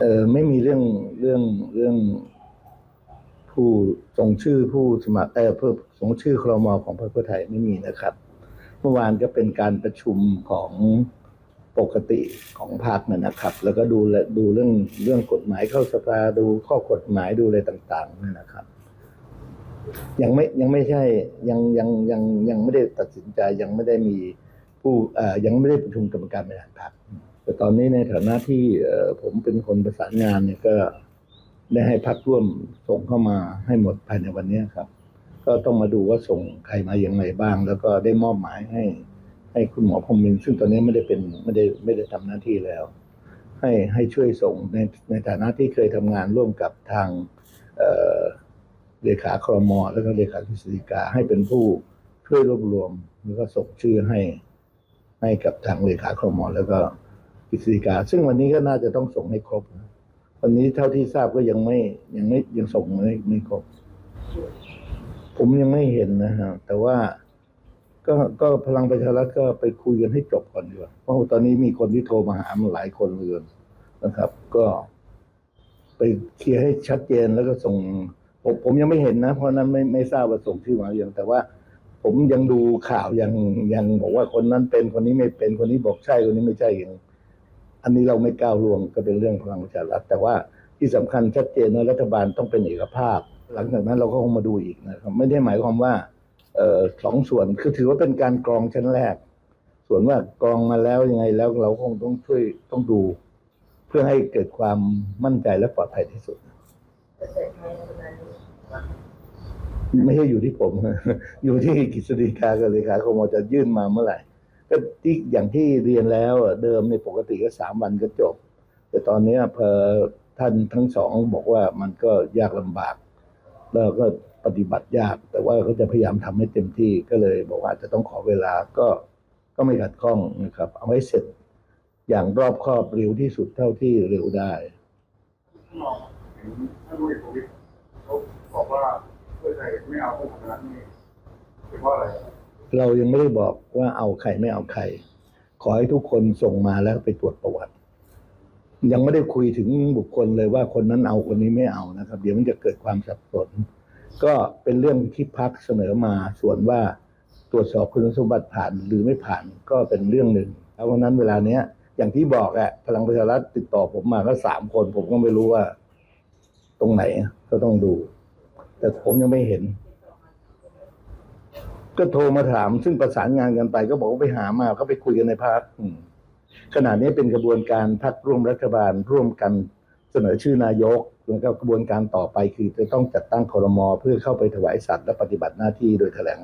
เออไม่มีเรื่องเรื่องเรื่องผู้ส่งชื่อผู้สมัครเออเพื่อส่งชื่อครมของพรรคเพื่อไทยไม่มีนะครับ เมื่อวานก็เป็นการประชุมของปกติของพรรคนะนะครับ แล้วก็ดูแลดูเรื่องเรื่องกฎหมายเข้าสภาดูข้อกฎหมายดูอะไรต่างๆนี่นะครับ ยังไม่ยังไม่ใช่ยังยังยังยังไม่ได้ตัดสินใจยังไม่ได้มีผู้เอ่อยังไม่ได้ประชุมกรรมการบริหารพรรค แต่ตอนนี้ในฐานะที่ผมเป็นคนประสานงานเนี่ยก็ได้ให้พรรคร่วมส่งเข้ามาให้หมดภายในวันนี้ครับ ก็ต้องมาดูว่าส่งใครมาอย่างไรบ้าง แล้วก็ได้มอบหมายให้ ให้คุณหมอพรมินซึ่งตอนนี้ไม่ได้เป็นไม่ได้ไม่ได้ทำหน้าที่แล้ว ให้ให้ช่วยส่งในในฐานะที่เคยทำงานร่วมกับทางเลขาครมแล้วก็เลขากฤษฎีกาให้เป็นผู้ช่วยรวบรวม แล้วก็ส่งชื่อให้ให้กับทางเลขาครมแล้วก็ กฤษฎีกา ซึ่งวันนี้ก็น่าจะต้องส่งให้ครบนะวันนี้เท่าที่ทราบก็ยังไม่ยังไม่ยังส่งไม่ไม่ครบ ผมยังไม่เห็นนะฮะแต่ว่าก็ก็พลังประชารัฐก็ไปคุยกันให้จบก่อนดีกว่าเพราะตอนนี้มีคนที่โทรมาหามหลายคนเลยนะครับ ก็ไปเคลียร์ให้ชัดเจนแล้วก็ส่ง ผมผมยังไม่เห็นนะ เพราะนั้นไม่ไม่ทราบว่าส่งชื่มาหรือยังแต่ว่า ผมยังดูข่าวยังยังบอกว่าคนนั้นเป็นคนนี้ไม่เป็นคนนี้บอกใช่คนนี้ไม่ใช่อย่าง อันนี้เราไม่ก้าวล่วงก็เป็นเรื่องพลังประชารัฐแต่ว่าที่สำคัญชัดเจนว่ารัฐบาลต้องเป็นเอกภาพ หลังจากนั้นเราก็คงมาดูอีกนะครับ ไม่ได้หมายความว่าออสองส่วนคือถือว่าเป็นการกรองชั้นแรก ส่วนว่ากรองมาแล้วยังไงแล้วเราคงต้องช่วยต้องดู เพื่อให้เกิดความมั่นใจและปลอดภัยที่สุด ไม่ใช่อยู่ที่ผม อยู่ที่กฤษฎีกากับเลขาคมจะยื่นมาเมื่อไหร่ ก็ที่อย่างที่เรียนแล้วเดิมในปกติก็สามวันก็จบ แต่ตอนนี้พอท่านทั้งสองบอกว่ามันก็ยากลำบาก แล้วก็ปฏิบัติยาก แต่ว่าก็จะพยายามทำให้เต็มที่ก็เลยบอกว่าจะต้องขอเวลาก็ก็ไม่ขัดข้องนะครับ เอาให้เสร็จอย่างรอบครอบเร็วที่สุดเท่าที่เร็วได้ท่านรองเห็นท่านรู้เอกประวิตรเขาบอกว่าเพื่อไทยไม่เอาผู้ทำงานนี่เป็นเพราะอะไร เรายังไม่ได้บอกว่าเอาใครไม่เอาใคร ขอให้ทุกคนส่งมาแล้วไปตรวจประวัติ ยังไม่ได้คุยถึงบุคคลเลยว่าคนนั้นเอาคนนี้ไม่เอานะครับ เดี๋ยวมันจะเกิดความสับสน ก็เป็นเรื่องที่พักเสนอมาส่วนว่าตรวจสอบคุณสมบัติผ่านหรือไม่ผ่านก็เป็นเรื่องหนึ่งแล้ววันนั้นเวลาเนี้ย อย่างที่บอกอะพลังประชารัฐติดต่อผมมาก็สามคน ผมก็ไม่รู้ว่า ตรงไหนก็ต้องดู แต่ผมยังไม่เห็น ก็โทรมาถาม ซึ่งประสานงานกันไป ก็บอกว่าไปหามาก็ไปคุยกันในพักขณะนี้เป็นกระบวนการพักร่วมรัฐบาลร่วมกันเสนอชื่อนายกแล้วก็กระบวนการต่อไปคือจะต้องจัดตั้งคอรมอเพื่อเข้าไปถวายสัตย์และปฏิบัติหน้าที่โดยแถลง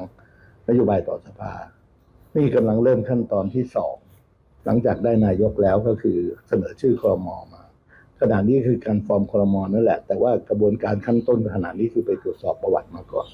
นโยบายต่อสภา นี่กำลังเริ่มขั้นตอนที่สองหลังจากได้นายกแล้วก็คือเสนอชื่อคอรมอมาขณะนี้คือการฟอร์มคอรมอนั่นแหละ แต่ว่ากระบวนการขั้นต้นขณะนี้คือไปตรวจสอบประวัติมาก่อน